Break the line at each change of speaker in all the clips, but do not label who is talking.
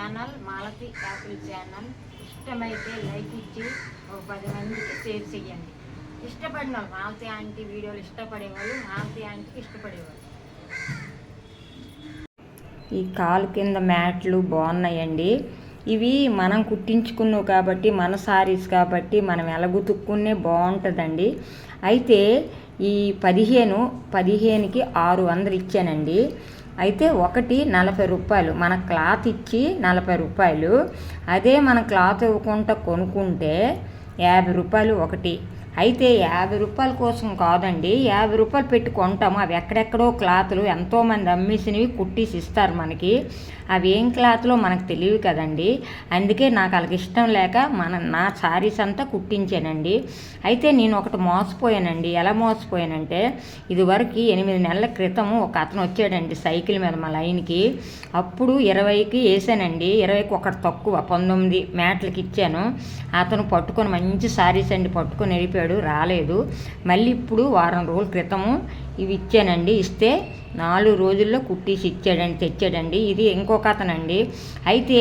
Channel Malathi apple channel ఇష్టమైతే like ఇచ్చి ఒక పది మందికి షేర్ చేయండి. ఇష్టపడిన వాళ్ళు మాలతి ఆంటీ వీడియోలు ఇష్టపడేవాళ్ళు మాలతి ఆంటీకి ఇష్టపడేవాళ్ళు.
ఈ కాలు కింద మ్యాట్లు బాగున్నాయండి. ఇవి మనం కుట్టించుకున్నావు కాబట్టి మన సారీస్ కాబట్టి మనం ఎలగుతుక్కునే బాగుంటుందండి. అయితే ఈ పదిహేను పదిహేనుకి ఆరు వందలు ఇచ్చానండి. అయితే ఒకటి నలభై రూపాయలు. మన క్లాత్ ఇచ్చి నలభై రూపాయలు. అదే మన క్లాత్ ఇవ్వకుండా కొనుక్కుంటే యాభై రూపాయలు ఒకటి. అయితే యాభై రూపాయల కోసం కాదండి యాభై రూపాయలు పెట్టి కొంటాము. అవి ఎక్కడెక్కడో క్లాతులు ఎంతోమంది అమ్మేసినవి కుట్టిసి ఇస్తారు మనకి. అవి ఏం క్లాత్లో మనకు తెలియదు కదండి. అందుకే నాకు వాళ్ళకి ఇష్టం లేక మన నా శారీస్ అంతా కుట్టించానండి. అయితే నేను ఒకటి మోసపోయానండి. ఎలా మోసపోయానంటే ఇదివరకు ఎనిమిది నెలల క్రితం ఒక అతను వచ్చాడండి సైకిల్ మీద మా లైన్కి. అప్పుడు ఇరవైకి వేసానండి. ఇరవైకి ఒకటి తక్కువ పంతొమ్మిది మ్యాట్లకి ఇచ్చాను. అతను పట్టుకొని మంచి శారీస్ అండి పట్టుకొని చెప్పాడు రాలేదు. మళ్ళీ ఇప్పుడు వారం రోజుల క్రితము ఇవి ఇచ్చానండి. ఇస్తే నాలుగు రోజుల్లో కుట్టిసి ఇచ్చాడండి తెచ్చాడండి. ఇది ఇంకొక అతనండి అయితే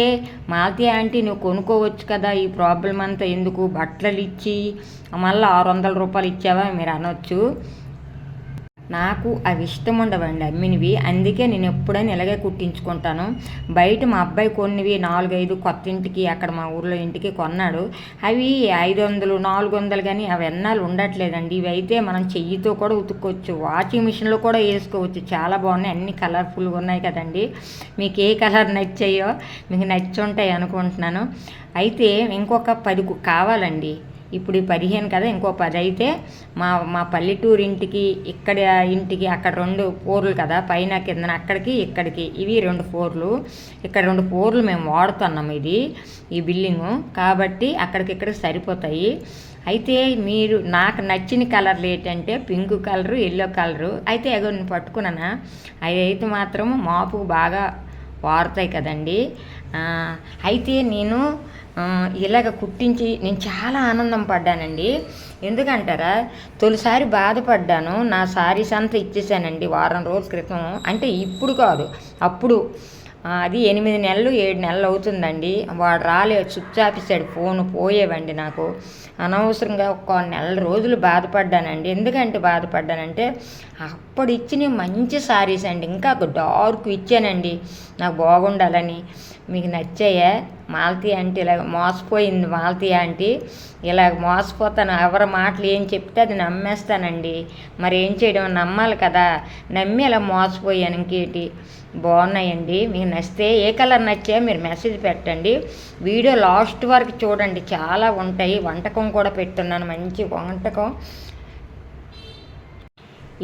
మాలతి ఆంటీ నువ్వు కొనుక్కోవచ్చు కదా ఈ ప్రాబ్లం అంతా ఎందుకు? బట్టలు ఇచ్చి మళ్ళీ ఆరు వందల రూపాయలు ఇచ్చావా? మీరు అనొచ్చు. నాకు అవి ఇష్టం ఉండవండి అమ్మినవి. అందుకే నేను ఎప్పుడైనా ఇలాగే కుట్టించుకుంటాను. బయట మా అబ్బాయి కొన్నివి నాలుగైదు కొత్త ఇంటికి అక్కడ మా ఊర్లో ఇంటికి కొన్నాడు. అవి ఐదు వందలు నాలుగు వందలు కానీ అవి ఎన్నాళ్ళు ఉండట్లేదండి. ఇవి అయితే మనం చెయ్యితో కూడా ఉతుక్కోవచ్చు. వాషింగ్ మిషన్లో కూడా వేసుకోవచ్చు. చాలా బాగున్నాయి. అన్ని కలర్ఫుల్గా ఉన్నాయి కదండి. మీకు ఏ కలర్ నచ్చాయో మీకు నచ్చి ఉంటాయి అనుకుంటున్నాను. అయితే ఇంకొక పది కావాలండి. ఇప్పుడు ఈ పదిహేను కదా ఇంకో పది అయితే మా మా పల్లెటూరు ఇంటికి ఇక్కడ ఇంటికి అక్కడ రెండు ఫోర్లు కదా పైన కిందన అక్కడికి ఇక్కడికి ఇవి రెండు ఫోర్లు ఇక్కడ రెండు ఫోర్లు మేము వాడుతున్నాం ఇది ఈ బిల్డింగు కాబట్టి అక్కడికి ఇక్కడ సరిపోతాయి. అయితే మీరు నాకు నచ్చిన కలర్లు ఏంటంటే పింక్ కలరు ఎల్లో కలరు. అయితే ఎగో నేను పట్టుకున్నానా? అయితే మాత్రం మాపు బాగా వారుతాయి కదండి. అయితే నేను ఇలాగ కుట్టించి నేను చాలా ఆనందం పడ్డానండి. ఎందుకంటారా తొలిసారి బాధపడ్డాను నా శారీస్ అంతా ఇచ్చేసానండి వారం రోజుల క్రితం. అంటే ఇప్పుడు కాదు అప్పుడు అది ఎనిమిది నెలలు ఏడు నెలలు అవుతుందండి. వాడు రాలేదు స్విచ్ ఆపేసాడు ఫోన్ పోయేవండి నాకు. అనవసరంగా ఒక నెల రోజులు బాధపడ్డానండి. ఎందుకంటే బాధపడ్డానంటే అప్పుడు ఇచ్చిన మంచి సారీస్ అండి. ఇంకా డార్క్ ఇచ్చానండి. నాకు బాగుండాలని. మీకు నచ్చాయా? మాలతీ ఆంటీ ఇలా మోసపోయింది మాలతీ ఆంటీ. ఇలా మోసపోతాను. ఎవరి మాటలు ఏం చెప్తే అది నమ్మేస్తానండి. మరి ఏం చేయడం? నమ్మాలి కదా. నమ్మి ఇలా మోసపోయాను ఇంకేటి? బాగున్నాయండి. మీకు నచ్చితే ఏ కలర్ నచ్చా మీరు మెసేజ్ పెట్టండి. వీడియో లాస్ట్ వరకు చూడండి. చాలా ఉంటాయి. వంటకం కూడా పెట్టున్నాను మంచి వంటకం.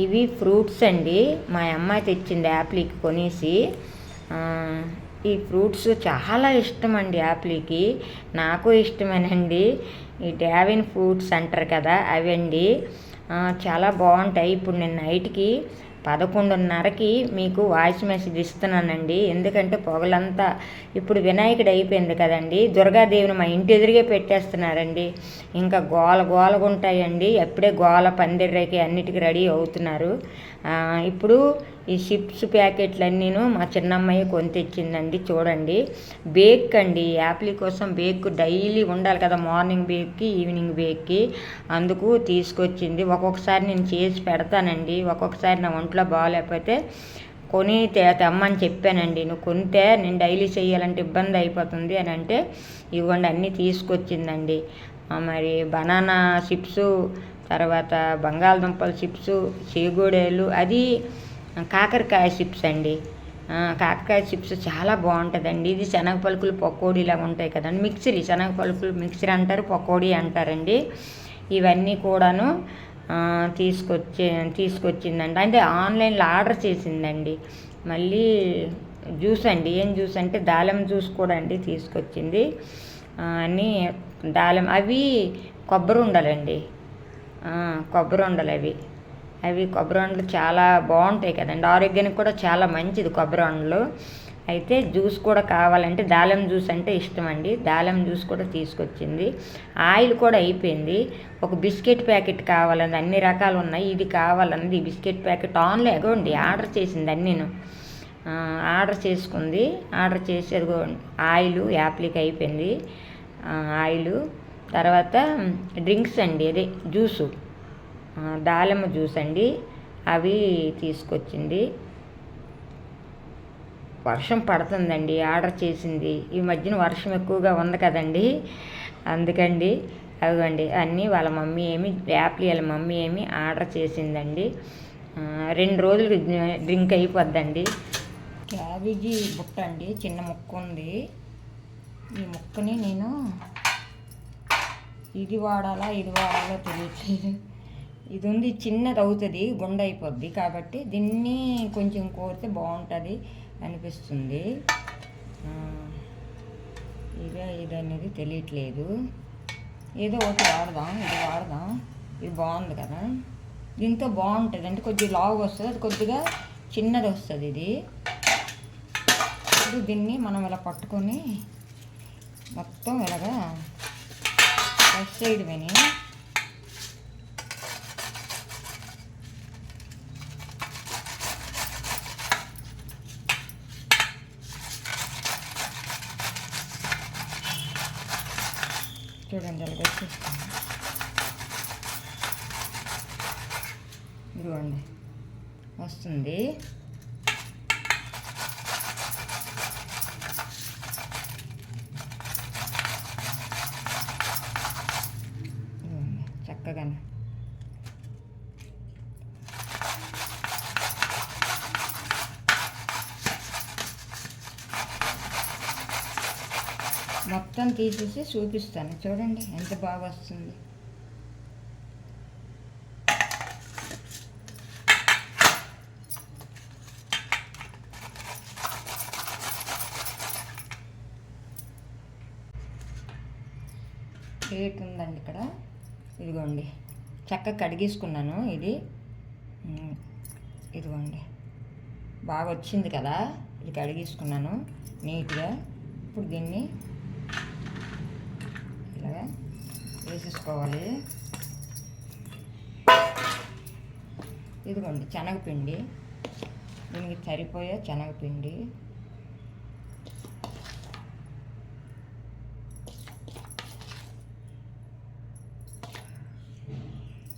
ఇవి ఫ్రూట్స్ అండి. మా అమ్మాయి తెచ్చింది యాప్లీకి కొనేసి. ఈ ఫ్రూట్స్ చాలా ఇష్టం అండి యాప్లీకి. నాకు ఇష్టమేనండి. ఈ డావిన్ ఫ్రూట్స్ అంటారు కదా అవండి. చాలా బాగుంటాయి. ఇప్పుడు నేను నైట్కి పదకొండున్నరకి మీకు వాయిస్ మెసేజ్ ఇస్తున్నానండి. ఎందుకంటే పొగలంతా ఇప్పుడు వినాయకుడు అయిపోయింది కదండి. దుర్గాదేవిని మా ఇంటి ఎదురుగే పెట్టేస్తున్నారండి. ఇంకా గోల గోలగా ఉంటాయండి ఎప్పుడే గోల పందిర్రకి అన్నిటికీ రెడీ అవుతున్నారు. ఇప్పుడు ఈ చిప్స్ ప్యాకెట్లన్నీను మా చిన్నమ్మాయి కొని తెచ్చిందండి చూడండి. బేక్ అండి యాపిల్ కోసం బేక్ డైలీ ఉండాలి కదా మార్నింగ్ బేక్కి ఈవినింగ్ బేక్కి. అందుకు తీసుకొచ్చింది. ఒక్కొక్కసారి నేను చేసి పెడతానండి. ఒక్కొక్కసారి నా ఒంట్లో బాగాలేకపోతే కొని తెమ్మని చెప్పానండి. నువ్వు కొంటే నేను డైలీ చేయాలంటే ఇబ్బంది అయిపోతుంది అని అంటే ఇవ్వండి అన్నీ తీసుకొచ్చిందండి. మరి బనానా చిప్స్ తర్వాత బంగాళదుంపల చిప్స్ చేగోడేలు అది కాకరకాయ చిప్స్ అండి. కాకరకాయ చిప్స్ చాలా బాగుంటుందండి. ఇది శనగ పలుకులు పకోడీలా ఉంటాయి కదండి. మిక్సరీ శనగ పలుకులు మిక్సరీ అంటారు పకోడీ అంటారండి. ఇవన్నీ కూడాను తీసుకొచ్చే తీసుకొచ్చిందండి అంటే ఆన్లైన్లో ఆర్డర్ చేసిందండి. మళ్ళీ జ్యూస్ అండి. ఏం జ్యూస్ అంటే దాలం జ్యూస్ కూడా అండి తీసుకొచ్చింది. అని అన్నీ అవి కొబ్బరి ఉండాలండి. కొబ్బరి ఉండలు అవి. అవి కొబ్బరి ఉండలు చాలా బాగుంటాయి కదండి. ఆరోగ్యానికి కూడా చాలా మంచిది కొబ్బరి ఉండలు. అయితే జ్యూస్ కూడా కావాలంటే దాలం జ్యూస్ అంటే ఇష్టం అండి. దాలం జ్యూస్ కూడా తీసుకొచ్చింది. ఆయిల్ కూడా అయిపోయింది. ఒక బిస్కెట్ ప్యాకెట్ కావాలండి. అన్ని రకాలు ఉన్నాయి. ఇది కావాలన్నది ఈ బిస్కెట్ ప్యాకెట్ ఆన్లో ఎగోండి ఆర్డర్ చేసింది అన్ని నేను. ఆర్డర్ చేసుకుంది. ఆర్డర్ చేసి అదిగో ఆయిల్ యాప్లిక్ అయిపోయింది. Oil oil. తర్వాత డ్రింక్స్ అండి అదే జ్యూసు. దాలమ్మ జ్యూస్ అండి అవి తీసుకొచ్చింది. వర్షం పడుతుందండి ఆర్డర్ చేసింది. ఈ మధ్యన వర్షం ఎక్కువగా ఉంది కదండి. అందుకండి అదిగోండి అన్నీ వాళ్ళ మమ్మీ ఏమి యాప్లీ వాళ్ళ మమ్మీ ఏమి ఆర్డర్ చేసిందండి. రెండు రోజులు డ్రింక్ అయిపోద్దండి. క్యాబేజీ బుట్ట అండి చిన్న ముక్క ఉంది. ఈ ముక్కని నేను ఇది వాడాలా ఇది వాడాలో తెలియట్లేదు. ఇది ఉంది చిన్నది అవుతుంది గుండె అయిపోద్ది కాబట్టి దీన్ని కొంచెం కోరితే బాగుంటుంది అనిపిస్తుంది. ఇదే ఇది అనేది తెలియట్లేదు. ఏదో ఒకటి వాడదాం ఇది వాడదాం ఇది బాగుంది కదా. దీంతో బాగుంటుంది. అంటే కొద్దిగా లావు వస్తుంది అది కొద్దిగా చిన్నది వస్తుంది ఇది. ఇప్పుడు దీన్ని మనం ఇలా పట్టుకొని మొత్తం ఇలాగా ஃபஸ்ட் சைடு வேணும் చక్కగానే మొత్తం తీసేసి చూపిస్తాను. చూడండి ఎంత బాగా వస్తుంది. ప్లేట్ ఉందండి ఇక్కడ. ఇదిగోండి. చక్కగా కడిగేసుకున్నాను ఇది. ఇదిగోండి. బాగా వచ్చింది కదా. ఇది కడిగేసుకున్నాను నీట్గా. ఇప్పుడు దీన్ని ఇలాగా వేసేసుకోవాలి. ఇదిగోండి శనగపిండి. దీనికి సరిపోయే శనగపిండి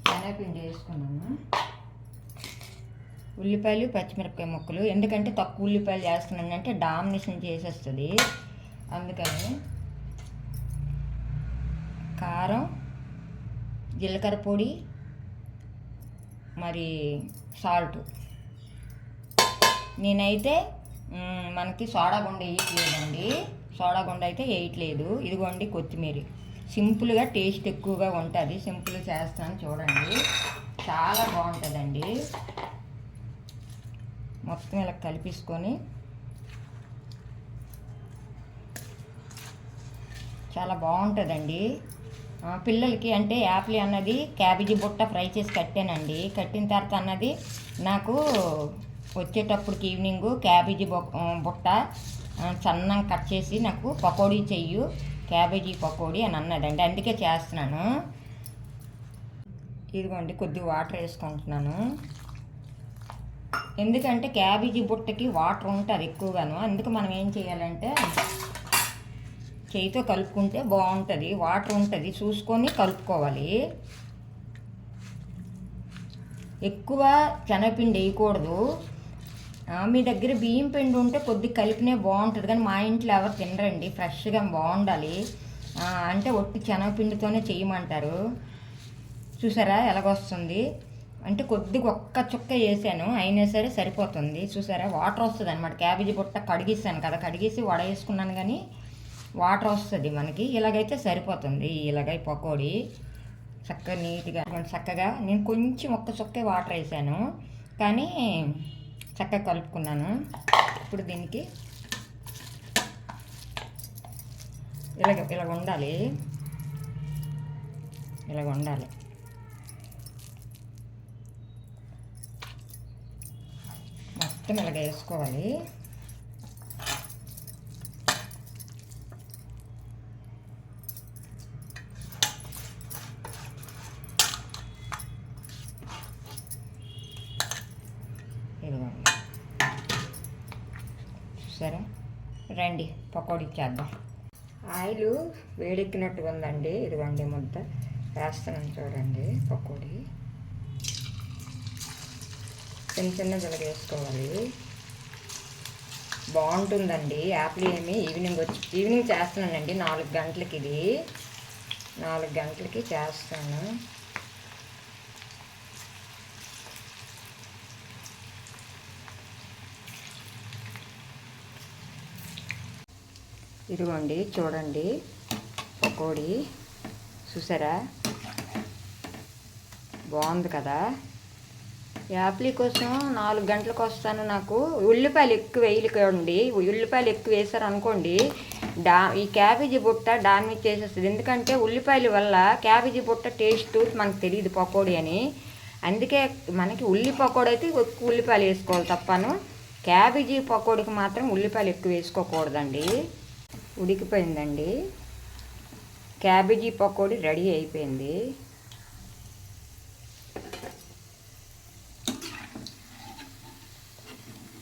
శనగపిండి వేసుకున్నాను ఉల్లిపాయలు పచ్చిమిరపకాయ ముక్కలు. ఎందుకంటే తక్కువ ఉల్లిపాయలు చేస్తున్నాను అంటే డామినేషన్ చేసేస్తుంది. అందుకని కారం జీలకర్ర పొడి మరి సాల్ట్ నేనైతే మనకి సోడా గుండె వేయట్లేదండి సోడా గుండె అయితే వేయట్లేదు ఇదిగోండి కొత్తిమీర. సింపుల్గా టేస్ట్ ఎక్కువగా ఉంటుంది. సింపుల్గా చేస్తాను చూడండి. చాలా బాగుంటుందండి. మొత్తం ఇలా కలిపేసుకొని చాలా బాగుంటుందండి. పిల్లలకి అంటే యాప్లీ అన్నది క్యాబేజీ బుట్ట ఫ్రై చేసి కట్టానండి. కట్టిన తర్వాత అన్నది నాకు వచ్చేటప్పటికి ఈవినింగ్ క్యాబేజీ బొ- బుట్ట సన్నంగా కట్ చేసి నాకు పకోడీ చెయ్యు క్యాబేజీ పకోడీ అని అన్నదండి అందుకే చేస్తున్నాను. ఇదిగోండి కొద్దిగా వాటర్ వేసుకుంటున్నాను. ఎందుకంటే క్యాబేజీ బుట్టకి వాటర్ ఉంటుంది ఎక్కువగాను. అందుకు మనం ఏం చేయాలంటే చేయితో కలుపుకుంటే బాగుంటుంది వాటర్ ఉంటుంది. చూసుకొని కలుపుకోవాలి. ఎక్కువ శనగపిండి వేయకూడదు. మీ దగ్గర బియ్యం పిండి ఉంటే కొద్ది కలిపినే బాగుంటుంది. కానీ మా ఇంట్లో ఎవరు తినరండి. ఫ్రెష్గా బాగుండాలి. అంటే ఒట్టి శనగపిండితోనే చేయమంటారు. చూసారా ఎలాగొస్తుంది? అంటే కొద్దిగా ఒక్క చుక్క వేసాను అయినా సరే సరిపోతుంది. చూసారా? వాటర్ వస్తుంది అనమాట క్యాబేజీ బుట్ట కడిగిస్తాను కదా కడిగేసి వడ వేసుకున్నాను కానీ వాటర్ వస్తుంది మనకి. ఇలాగైతే సరిపోతుంది ఇలాగై పకోడీ. చక్కగా నీట్గా చక్కగా నేను కొంచెం ఒక్క చుక్కే వాటర్ వేసాను. కానీ చక్కగా కలుపుకున్నాను. ఇప్పుడు దీనికి ఇలాగ ఇలాగ ఉండాలి. ఇలాగ ఉండాలి. మొత్తం ఇలాగ వేసుకోవాలి. సరే రండి పకోడీ చేద్దాం. ఆయిల్ వేడెక్కినట్టుగా ఉందండి. ఇదిగోండి ముద్ద. వేస్తున్నాను చూడండి పకోడీ. చిన్న చిన్న జిలగ వేసుకోవాలి బాగుంటుందండి. యాపిల్ ఏమి ఈవినింగ్ వచ్చి ఈవినింగ్ చేస్తున్నానండి. నాలుగు గంటలకి ఇది. నాలుగు గంటలకి చేస్తాను. ఇదిగోండి చూడండి. పకోడీ. చూసారా? బాగుంది కదా? యాప్లీ కోసం నాలుగు గంటలకు వస్తాను నాకు. ఉల్లిపాయలు ఎక్కువ వేయలేకండి ఉల్లిపాయలు ఎక్కువ వేసారు అనుకోండి డా ఈ క్యాబేజీ బుట్ట డామేజ్ చేసేస్తుంది. ఎందుకంటే ఉల్లిపాయల వల్ల క్యాబేజీ బుట్ట టేస్ట్ మనకు తెలియదు పకోడీ అని. అందుకే మనకి ఉల్లి పకోడీ అయితే ఎక్కువ ఉల్లిపాయలు వేసుకోవాలి తప్పను. క్యాబేజీ పకోడీకి మాత్రం ఉల్లిపాయలు ఎక్కువ వేసుకోకూడదండి. ఉడికిపోయిందండి. క్యాబేజీ పకోడీ రెడీ అయిపోయింది.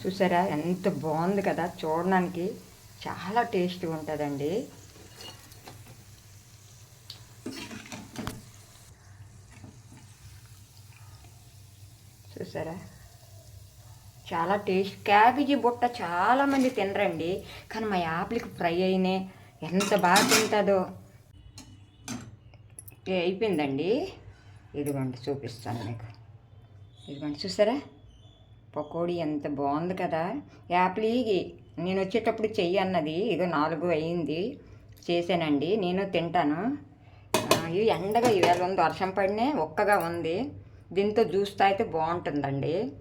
చూసారా? ఎంత బాగుంది కదా? చూడడానికి చాలా టేస్టీ ఉంటుందండి. చూసారా? చాలా టేస్ట్. క్యాబేజీ బుట్ట చాలామంది తినరండి. కానీ మా యాప్లకి ఫ్రై అయినే ఎంత బాగా తింటుందో. అయిపోయిందండి. ఇదిగోండి చూపిస్తాను మీకు. ఇదిగోండి చూసారా? పకోడీ ఎంత బాగుంది కదా. యాప్లీ నేను వచ్చేటప్పుడు చెయ్యి అన్నది. ఇదో నాలుగు అయ్యింది చేశానండి. నేను తింటాను. ఇవి ఎండగా ఈవేళ ఉంది. వర్షం పడినే ఒక్కగా ఉంది. దీంతో జ్యూస్ తాగితే బాగుంటుందండి.